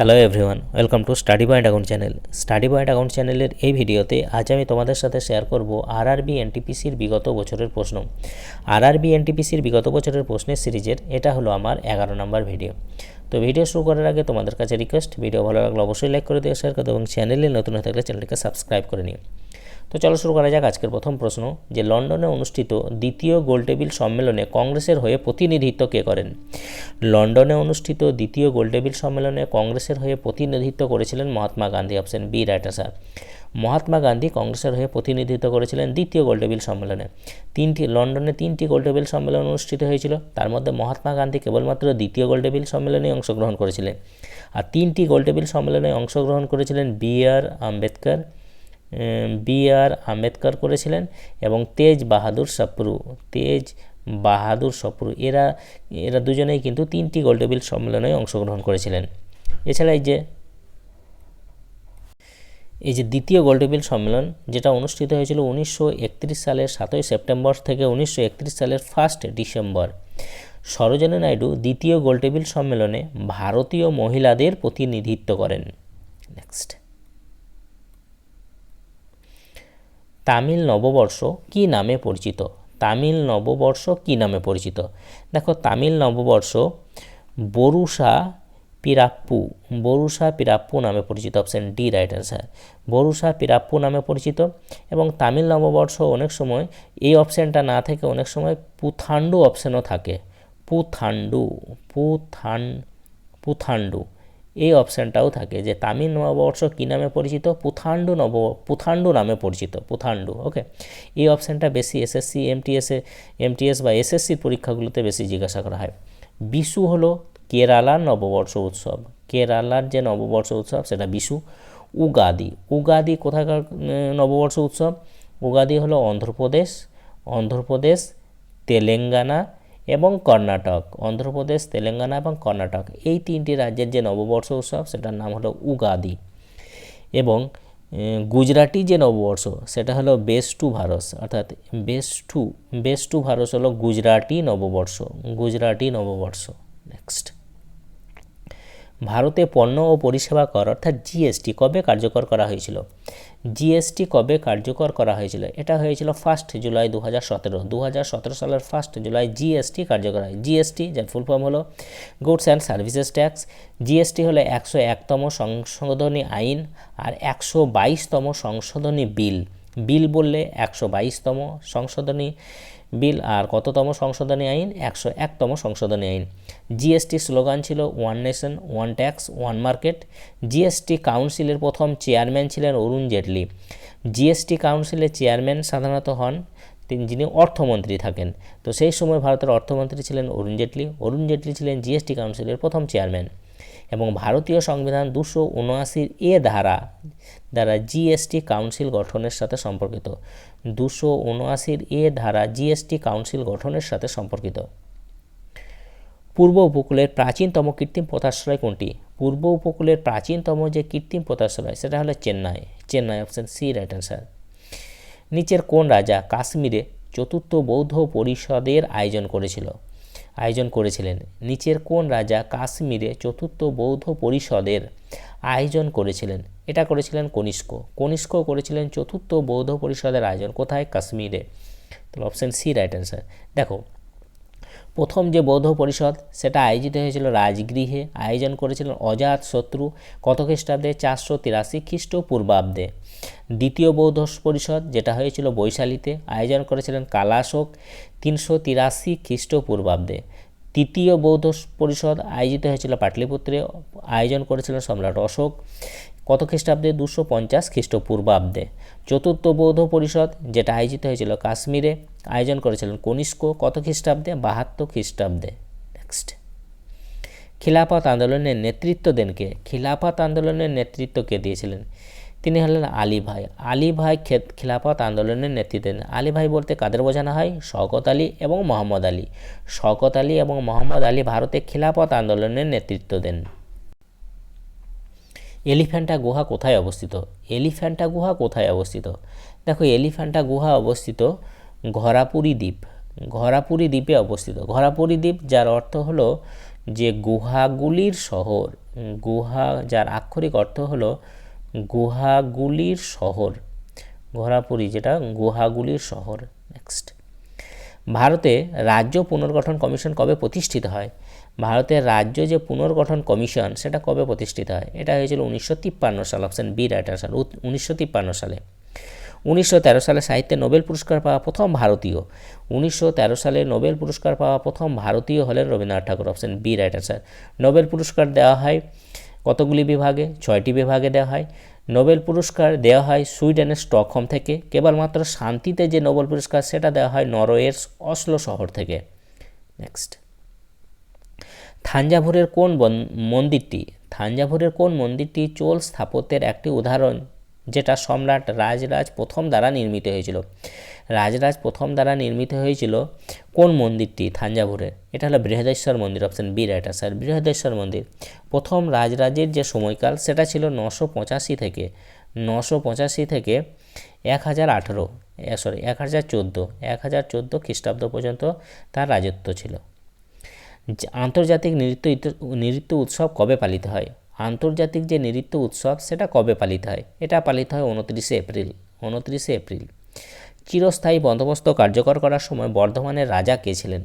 Hello everyone welcome to study point account channel study point account চ্যানেলের এই ভিডিওতে আজ আমি তোমাদের সাথে শেয়ার করব আরআরবি এনটিপিসির বিগত বছরের প্রশ্ন। আরআরবি এনটিপিসির বিগত বছরের প্রশ্নের সিরিজের এটা হলো আমার এগারো নম্বর ভিডিও। তো ভিডিও শুরু করার আগে তোমাদের কাছে রিকোয়েস্ট ভিডিও ভালো লাগলে অবশ্যই লাইক করে দিও শেয়ার করে এবং চ্যানেলে নতুন হয়ে থাকলে চ্যানেলটিকে সাবস্ক্রাইব করে নিও। তো চলো শুরু করা যাক আজকের প্রথম প্রশ্ন, যে লন্ডনে অনুষ্ঠিত দ্বিতীয় গোলটেবিল সম্মেলনে কংগ্রেসের হয়ে প্রতিনিধিত্ব কে করেন? লন্ডনে অনুষ্ঠিত দ্বিতীয় গোলটেবিল সম্মেলনে কংগ্রেসের হয়ে প্রতিনিধিত্ব করেছিলেন Mahatma Gandhi option B right Mahatma Gandhi কংগ্রেসের হয়ে প্রতিনিধিত্ব করেছিলেন দ্বিতীয় গোলটেবিল সম্মেলনে। তিনটি, লন্ডনে তিনটি গোলটেবিল সম্মেলন অনুষ্ঠিত হয়েছিল, তার মধ্যে মহাত্মা গান্ধী কেবলমাত্র দ্বিতীয় গোলটেবিল সম্মেলনে অংশগ্রহণ করেছিলেন। আর তিনটি গোলটেবিল সম্মেলনে অংশগ্রহণ করেছিলেন B R Ambedkar B R Ambedkar করেছিলেন এবং তেজ বাহাদুর সপ্রু। তেজ বাহাদুর সপ্রু, এরা এরা দুজনেই কিন্তু তিনটি গোলটেবিল সম্মেলনে অংশগ্রহণ করেছিলেন। এছাড়া এই যে এই যে দ্বিতীয় গোলটেবিল সম্মেলন, যেটা অনুষ্ঠিত হয়েছিল উনিশশো একত্রিশ সালের সাতই সেপ্টেম্বর থেকে উনিশশো একত্রিশ সালের ফার্স্ট ডিসেম্বর। সরোজিনী নাইডু দ্বিতীয় গোলটেবিল সম্মেলনে ভারতীয় মহিলাদের প্রতিনিধিত্ব করেন। নেক্সট। তামিল নববর্ষ কি নামে পরিচিত? তামিল নববর্ষ কি নামে পরিচিত? দেখো, তামিল নববর্ষ বরুষা পিরাপ্পু বরুষা পিরাপ্পু নামে পরিচিত option D right answer Varusha Pirappu নামে পরিচিত এবং তামিল নববর্ষ অনেক সময়, এই অপশানটা না থেকে অনেক সময় পুথান্ডু অপশানও থাকে। পুথান্ডু পুথান পুথান্ডু এই অপশানটাও থাকে যে তামিল নববর্ষ কী নামে পরিচিত? পুথান্ডু নব পুথান্ডু নামে পরিচিত পুথান্ডু ওকে এই অপশানটা বেশি এসএসসি এমটিএসে এমটিএস বা এসএসসির পরীক্ষাগুলোতে বেশি জিজ্ঞাসা করা হয়। বিশু হলো কেরালার নববর্ষ উৎসব। কেরালার যে নববর্ষ উৎসব, সেটা বিশু। উগাদি উগাদি কোথাকার নববর্ষ উৎসব? উগাদি হলো অন্ধ্রপ্রদেশ অন্ধ্রপ্রদেশ, তেলেঙ্গানা এবং কর্ণাটক, অন্ধ্রপ্রদেশ, তেলেঙ্গানা এবং কর্ণাটক। এই তিনটি রাজ্যের যে নববর্ষ উৎসব, সেটার নাম হলো উগাদি। এবং গুজরাটি যে নববর্ষ, সেটা হলো বেস্টু ভারস, অর্থাৎ বেস্টু বেস্টু ভারস হলো গুজরাটি নববর্ষ গুজরাটি নববর্ষ। নেক্সট ভারতে পণ্য ও পরিষেবা কর, অর্থাৎ জিএসটি কবে কার্যকর করা হয়েছিল? জিএসটি কবে কার্যকর করা হয়েছিল? এটা হয়েছিল ফার্স্ট জুলাই দু হাজার সতেরো। দু হাজার সতেরো সালের ফার্স্ট জুলাই জিএসটি কার্যকর হয়। জিএসটি যার ফুল ফর্ম হলো goods and services tax GST হলো একশো একতম সংশোধনী আইন আর একশো বাইশতম সংশোধনী বিল। বিল বললে একশো বাইশতম সংশোধনী বিল আর কততম সংশোধনী আইন? একশো একতম সংশোধনী আইন। জিএসটি স্লোগান ছিল, one nation, one tax, one market. GST কাউন্সিলের প্রথম চেয়ারম্যান ছিলেন অরুণ জেটলি। জিএসটি কাউন্সিলের চেয়ারম্যান সাধারণত হন তিনি যিনি অর্থমন্ত্রী থাকেন। তো সেই সময় ভারতের অর্থমন্ত্রী ছিলেন অরুণ জেটলি। অরুণ জেটলি ছিলেন জিএসটি কাউন্সিলের প্রথম চেয়ারম্যান। এবং ভারতীয় সংবিধান দুশো উনআশির এ ধারা দ্বারা জিএসটি কাউন্সিল গঠনের সাথে সম্পর্কিত। দুশো উনআশির এ ধারা জিএসটি কাউন্সিল গঠনের সাথে সম্পর্কিত। পূর্ব উপকূলের প্রাচীনতম কৃত্রিম পোতাশ্রয় কোনটি? পূর্ব উপকূলের প্রাচীনতম যে কৃত্রিম পোতাশ্রয় সেটা হলো Chennai. Chennai option C, right answer. নিচের কোন রাজা কাশ্মীরে চতুর্থ বৌদ্ধ পরিষদের আয়োজন করেছিল? আয়োজন করেছিলেন। নিচের কোন রাজা কাশ্মীরে চতুর্থ বৌদ্ধ পরিষদের আয়োজন করেছিলেন? এটা করেছিলেন কনিষ্ক। কনিষ্ক করেছিলেন চতুর্থ বৌদ্ধ পরিষদের আয়োজন। কোথায়? কাশ্মীরে। তাহলে অপশান সি রাইট অ্যান্সার দেখো প্রথম যে বৌদ্ধ পরিষদ, সেটা আয়োজিত হয়েছিল রাজগৃহে। আয়োজন করেছিলেন অজাত শত্রু কত খ্রিস্টাব্দে? চারশো তিরাশি খ্রিস্টপূর্বাব্দে। দ্বিতীয় বৌদ্ধ পরিষদ, যেটা হয়েছিল বৈশালীতে, আয়োজন করেছিলেন কালাশোক তিনশো তিরাশি খ্রিস্টপূর্বাব্দে। তৃতীয় বৌদ্ধ পরিষদ আয়োজিত হয়েছিল পাটলিপুত্রে, আয়োজন করেছিলেন সম্রাট অশোক। কত খ্রিস্টাব্দে? দুশো পঞ্চাশ খ্রিস্টপূর্বাব্দে। চতুর্থ বৌদ্ধ পরিষদ, যেটা আয়োজিত হয়েছিল কাশ্মীরে, আয়োজন করেছিলেন কনিষ্ক, কত খ্রিস্টাব্দে? বাহাত্তর খ্রিস্টাব্দে। নেক্সট খিলাফত আন্দোলনের নেতৃত্ব দেন কে? খিলাফত আন্দোলনের নেতৃত্ব কে দিয়েছিলেন? তিনি হলেন আলী ভাই। আলী ভাই খিলাফত আন্দোলনের নেতৃত্ব দেন। আলী ভাই বলতে কাদের বোঝানো হয়? শওকত আলী এবং মোহাম্মদ আলী। শওকত আলী এবং মোহাম্মদ আলী ভারতে খিলাফত আন্দোলনের নেতৃত্ব দেন। এলিফ্যান্টা গুহা কোথায় অবস্থিত? এলিফ্যান্টা গুহা কোথায় অবস্থিত? দেখো, এলিফ্যান্টা গুহা অবস্থিত ঘরাপুরি দ্বীপ। ঘরাপুরি দ্বীপে অবস্থিত। ঘরাপুরি দ্বীপ, যার অর্থ হলো যে গুহাগুলির শহর। গুহা, যার আক্ষরিক অর্থ হলো গুহাগুলির শহর। ঘোরাপুরি যেটা গুহাগুলির শহর। নেক্সট ভারতে রাজ্য পুনর্গঠন কমিশন কবে প্রতিষ্ঠিত হয়? ভারতের রাজ্য যে পুনর্গঠন কমিশন, সেটা কবে প্রতিষ্ঠিত হয়? এটা হয়েছিল উনিশশো তিপ্পান্ন সাল অপশান বি রাইটার সাল উনিশশো তিপ্পান্ন সালে। উনিশশো তেরো সালে সাহিত্যে নোবেল পুরস্কার পাওয়া প্রথম ভারতীয়। উনিশশো তেরো সালে নোবেল পুরস্কার পাওয়া প্রথম ভারতীয় হলেন Rabindranath Thakur option B right answer Nobel পুরস্কার দেওয়া হয় কতগুলি বিভাগে? ছয়টি বিভাগে দেওয়া হয়। নোবেল পুরস্কার দেওয়া হয় সুইডেনের স্টকহোম থেকে। কেবলমাত্র শান্তিতে যে নোবেল পুরস্কার, সেটা দেওয়া হয় নরওয়ের অসলো শহর থেকে। নেক্সট থাঞ্জাভুরের কোন মন্দিরটি? থাঞ্জাভুরের কোন মন্দিরটি চোল স্থাপত্যের একটি উদাহরণ, যেটা সম্রাট রাজরাজ প্রথম দ্বারা নির্মিত হয়েছিল? রাজরাজ প্রথম দ্বারা নির্মিত হয়েছিল কোন মন্দিরটি থাঞ্জাভুরে? এটা হলো বৃহদেশ্বর মন্দির option B right sir Brihadeeswara মন্দির। প্রথম রাজরাজের যে সময়কাল, সেটা ছিল নশো পঁচাশি থেকে, নশো পঁচাশি থেকে এক হাজার আঠেরো সরি এক হাজার চোদ্দ, এক হাজার চোদ্দ খ্রিস্টাব্দ পর্যন্ত তার রাজত্ব ছিল। আন্তর্জাতিক নৃত্য নৃত্য উৎসব কবে পালিত হয়? আন্তর্জাতিক যে নৃত্য উৎসব, সেটা কবে পালিত হয়? এটা পালিত হয় উনত্রিশে এপ্রিল উনত্রিশে এপ্রিল। চিরস্থায়ী বন্দোবস্ত কার্যকর করার সময় বর্ধমানের রাজা কে ছিলেন?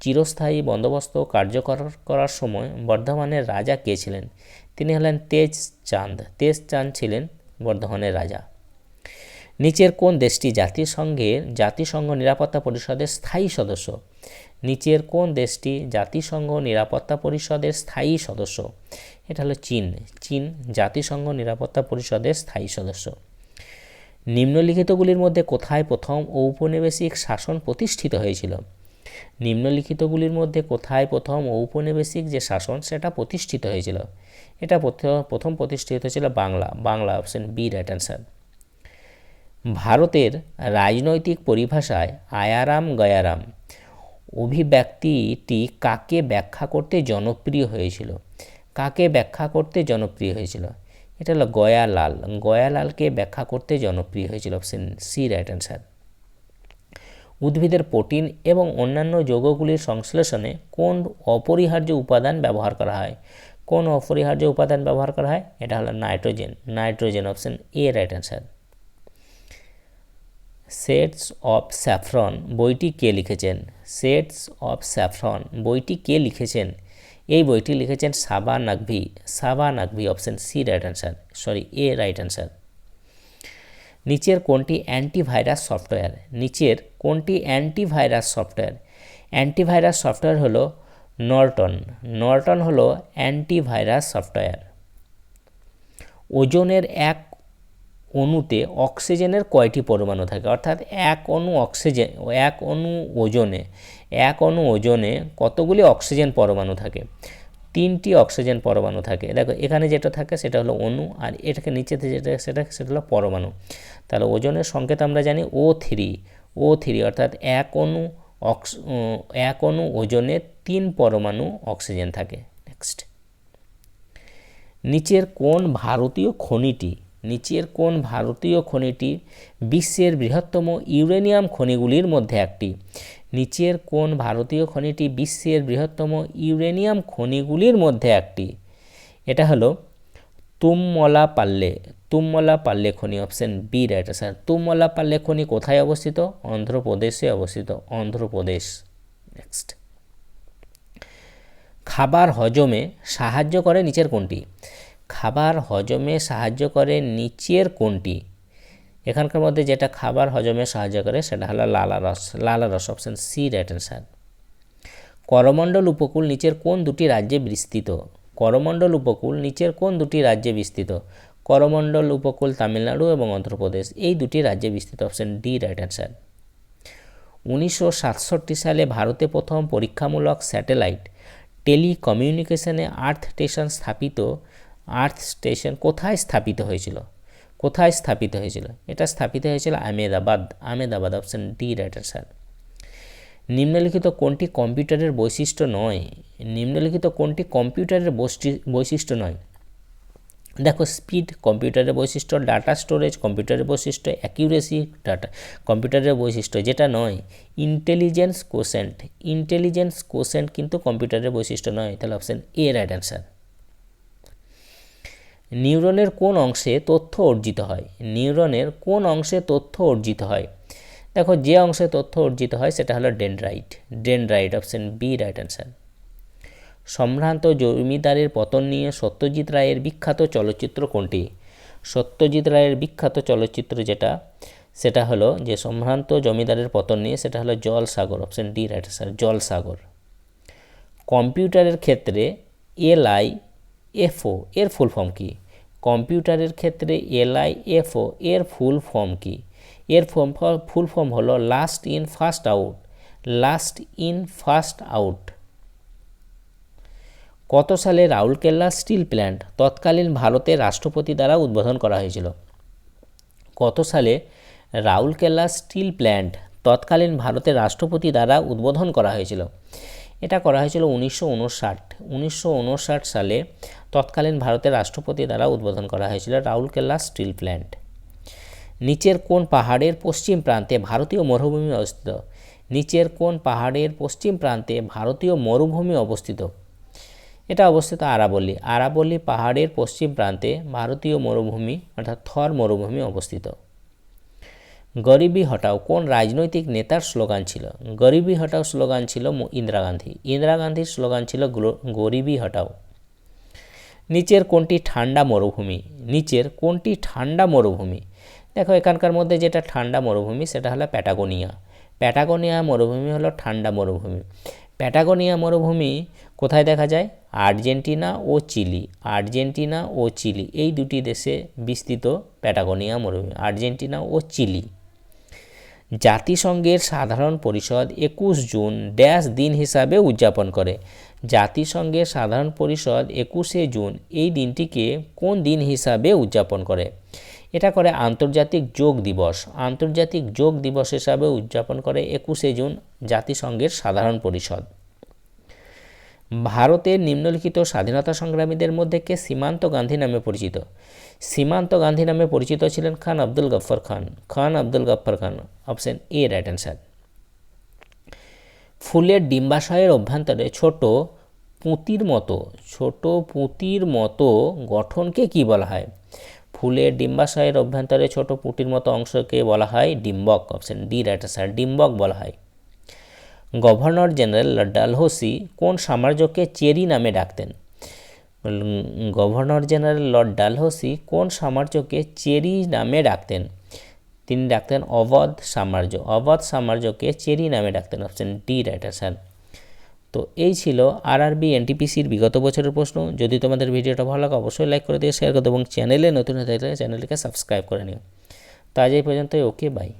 চিরস্থায়ী বন্দোবস্ত কার্যকর করার সময় বর্ধমানের রাজা কে ছিলেন? তিনি হলেন তেজ চাঁদ তেজ চাঁদ ছিলেন বর্ধমানের রাজা। নিচের কোন দেশটি জাতিসংঘের, জাতিসংঘ নিরাপত্তা পরিষদের স্থায়ী সদস্য? নিচের কোন দেশটি জাতিসংঘ নিরাপত্তা পরিষদের স্থায়ী সদস্য? এটা হলো চীন। চীন জাতিসংঘ নিরাপত্তা পরিষদের স্থায়ী সদস্য। নিম্নলিখিতগুলির মধ্যে কোথায় প্রথম ঔপনিবেশিক শাসন প্রতিষ্ঠিত হয়েছিল? নিম্নলিখিতগুলির মধ্যে কোথায় প্রথম ঔপনিবেশিক যে শাসন সেটা প্রতিষ্ঠিত হয়েছিল? এটা প্রথম প্রতিষ্ঠিত হয়েছিল Bangla. Bangla option B, right answer. ভারতের রাজনৈতিক পরিভাষায় আয়ারাম গয়ারাম। অভিব্যক্তিটি কাকে ব্যাখ্যা করতে জনপ্রিয় হয়েছিল? কাকে ব্যাখ্যা করতে জনপ্রিয় হয়েছিল? এটা হলো গয়ালাল। গয়ালালকে ব্যাখ্যা করতে জনপ্রিয় হয়েছিল অপশন সি, রাইট অ্যান্সার। উদ্ভিদের প্রোটিন এবং অন্যান্য যৌগগুলির সংশ্লেষণে কোন অপরিহার্য উপাদান ব্যবহার করা হয়? কোন অপরিহার্য উপাদান ব্যবহার করা হয়? এটা হলো nitrogen. Nitrogen option A, right answer. Sets of saffron, বইটি কে লিখেছেন? সেটস অফ স্যাফরন, বইটি কে লিখেছেন? এই বইটি লিখেছেন Saba Naqvi Saba Naqvi option C right answer sorry A right answer নিচের কোনটি অ্যান্টিভাইরাস সফটওয়্যার নিচের কোনটি অ্যান্টিভাইরাস সফটওয়্যার অ্যান্টিভাইরাস সফটওয়্যার হলো নর্টন নর্টন হলো অ্যান্টিভাইরাস সফটওয়্যার ওজনের এক অণুতে অক্সিজেনের কয়টি পরমাণু থাকে? অর্থাৎ এক অণু অক্সিজেন এক অণু ওজনে, এক অণু ওজনে কতগুলি অক্সিজেন পরমাণু থাকে? তিনটি অক্সিজেন পরমাণু থাকে। দেখো, এখানে যেটা থাকে সেটা হলো অণু, আর এটাকে নিচেতে যেটা সেটা সেটা হলো পরমাণু। তাহলে ওজনের সংকেত আমরা জানি ও থ্রি ও থ্রি অর্থাৎ এক অণু অক্স এক অণু ওজনে তিন পরমাণু অক্সিজেন থাকে। নেক্সট নিচের কোন ভারতীয় খনিটি নিচের কোন ভারতীয় খনিটি বিশ্বের বৃহত্তম ইউরেনিয়াম খনিগুলির মধ্যে একটি। নিচের কোন ভারতীয় খনিটি বিশ্বের বৃহত্তম ইউরেনিয়াম খনিগুলির মধ্যে একটি। এটা হলো তুমমলা পাল্লে তুমমলা পাল্লে খনি option B right sir Tummalapalle খনি কোথায় অবস্থিত? অন্ধ্রপ্রদেশে অবস্থিত। অন্ধ্রপ্রদেশ। নেক্সট খাবার হজমে সাহায্য করে নিচের কোনটি খাবার হজমে সাহায্য করে নিচের কোনটি? এখানকার মধ্যে যেটা খাবার হজমে সাহায্য করে সেটা হলো লালা রস লালা রস option C right answer Coromandel উপকূল নিচের কোন দুটি রাজ্যে বিস্তৃত? করমণ্ডল উপকূল নিচের কোন দুটি রাজ্যে বিস্তৃত? করমণ্ডল উপকূল তামিলনাড়ু এবং অন্ধ্রপ্রদেশ, এই দুটি রাজ্যে বিস্তৃত অপশান ডি রাইট অ্যান্সার উনিশশো সালে ভারতে প্রথম পরীক্ষামূলক স্যাটেলাইট টেলিকমিউনিকেশনে আর্থ স্টেশন স্থাপিত আর্থ স্টেশন কোথায় স্থাপিত হয়েছিল? কোথায় স্থাপিত হয়েছিল? এটা স্থাপিত হয়েছিল Ahmedabad Ahmedabad option D writer sir. নিম্নলিখিত কোনটি কম্পিউটারের বৈশিষ্ট্য নয়? নিম্নলিখিত কোনটি কম্পিউটারের বৈশিষ্ট্য নয়? দেখো স্পিড কম্পিউটারের বৈশিষ্ট্য ডাটা স্টোরেজ কম্পিউটারের বৈশিষ্ট্য অ্যাকিউরেসি ডাটা কম্পিউটারের বৈশিষ্ট্য, যেটা নয় ইন্টেলিজেন্স কোশেন্ট ইন্টেলিজেন্স কোশেন্ট কিন্তু কম্পিউটারের বৈশিষ্ট্য নয়। তাহলে অপশান এ রাইট অ্যান্সার নিউরনের কোন অংশে তথ্য অর্জিত হয়? নিউরনের কোন অংশে তথ্য অর্জিত হয়? দেখো, যে অংশে তথ্য অর্জিত হয়, সেটা হলো dendrite. Dendrite, option B, right answer. সম্ভ্রান্ত জমিদারের পতন নিয়ে সত্যজিৎ রায়ের বিখ্যাত চলচ্চিত্র কোনটি? সত্যজিৎ রায়ের বিখ্যাত চলচ্চিত্র যেটা, সেটা হলো যে সম্ভ্রান্ত জমিদারের পতন নিয়ে, সেটা হলো Jalsaghar, option D, right sir Jalsaghar. কম্পিউটারের ক্ষেত্রে এলআই এফও, এর ফুল ফর্ম কি? কম্পিউটারের ক্ষেত্রে এলআই, এফও, এর ফুল ফর্ম কি? এর ফর্ম ফুল ফর্ম হলো last in first out last in first out কত সালে রাউরকেল্লা স্টিল প্ল্যান্ট তৎকালীন ভারতের রাষ্ট্রপতি দ্বারা উদ্বোধন করা হয়েছিল? কত সালে রাউরকেল্লা স্টিল প্ল্যান্ট তৎকালীন ভারতের রাষ্ট্রপতি দ্বারা উদ্বোধন করা হয়েছিল? এটা করা হয়েছিল উনিশশো উনষাট। উনিশশো উনষাট সালে তৎকালীন ভারতের রাষ্ট্রপতি দ্বারা উদ্বোধন করা হয়েছিল রাউরকেল্লা স্টিল প্ল্যান্ট। নিচের কোন পাহাড়ের পশ্চিম প্রান্তে ভারতীয় মরুভূমি অবস্থিত। নিচের কোন পাহাড়ের পশ্চিম প্রান্তে ভারতীয় মরুভূমি অবস্থিত। এটা অবস্থিত আরাবল্লী। আরাবল্লী পাহাড়ের পশ্চিম প্রান্তে ভারতীয় মরুভূমি অর্থাৎ থর মরুভূমি অবস্থিত। গরিবি হটাও, কোন রাজনৈতিক নেতার স্লোগান ছিল? গরিবি হটাও স্লোগান ছিল ইন্দিরা গান্ধী। ইন্দিরা গান্ধীর স্লোগান ছিল গরিবি হটাও। নিচের কোনটি ঠান্ডা মরুভূমি? নিচের কোনটি ঠান্ডা মরুভূমি? দেখো, এখানকার মধ্যে যেটা ঠান্ডা মরুভূমি, সেটা হলো প্যাটাগোনিয়া। প্যাটাগোনিয়া মরুভূমি হলো ঠান্ডা মরুভূমি। প্যাটাগোনিয়া মরুভূমি কোথায় দেখা যায়? আর্জেন্টিনা ও চিলি। আর্জেন্টিনা ও চিলি, এই দুটি দেশে বিস্তৃত প্যাটাগোনিয়া মরুভূমি। আর্জেন্টিনা ও চিলি। জাতিসংঘের সাধারণ পরিষদ একুশ জুন ড্যাশ দিন হিসাবে উদযাপন করে। জাতিসংঘের সাধারণ পরিষদ একুশে জুন এই দিনটিকে কোন দিন হিসাবে উদযাপন করে? এটা করে আন্তর্জাতিক যোগ দিবস। আন্তর্জাতিক যোগ দিবস হিসাবে উদযাপন করে একুশে জুন জাতিসংঘের সাধারণ পরিষদ। ভারতের নিম্নলিখিত স্বাধীনতা সংগ্রামীদের মধ্যে কে? সীমান্ত গান্ধী নামে পরিচিত। সীমান্ত গান্ধী নামে পরিচিত ছিলেন Khan Abdul Ghaffar Khan. Khan Abdul Ghaffar Khan option A right answer ফুলের ডিম্বাশয়ের অভ্যন্তরে ছোট পুঁতির মতো, ছোট পুঁতির মতো গঠনকে কি বলা হয়? ফুলের ডিম্বাশয়ের অভ্যন্তরে ছোট পুঁটির মতো অংশকে বলা হয় ডিম্বক অপশন ডি রাইট অ্যান্সার ডিম্বক বলা হয়। গভর্নর জেনারেল ডালহৌসি কোন সাম্রাজ্যকে চেরি নামে ডাকতেন? গভর্নর জেনারেল লর্ড ডালহৌসি কোন সাম্রাজ্যকে চেরি নামে ডাকতেন? তিনি ডাকতেন অবধ সাম্রাজ্য, অবধ সাম্রাজ্যকে চেরি নামে ডাকতেন, অপশন ডি রাইট অ্যান্সার তো এই ছিল আর আরবি এনটিপিসির বিগত বছরের প্রশ্ন। যদি তোমাদের ভিডিওটা ভালো লাগে, অবশ্যই লাইক করে দিয়ে শেয়ার করে দেবো এবং চ্যানেলে নতুন হয়ে থাকলে চ্যানেলটিকে সাবস্ক্রাইব করে নিও। তো আজ এই পর্যন্তই, ওকে, বাই।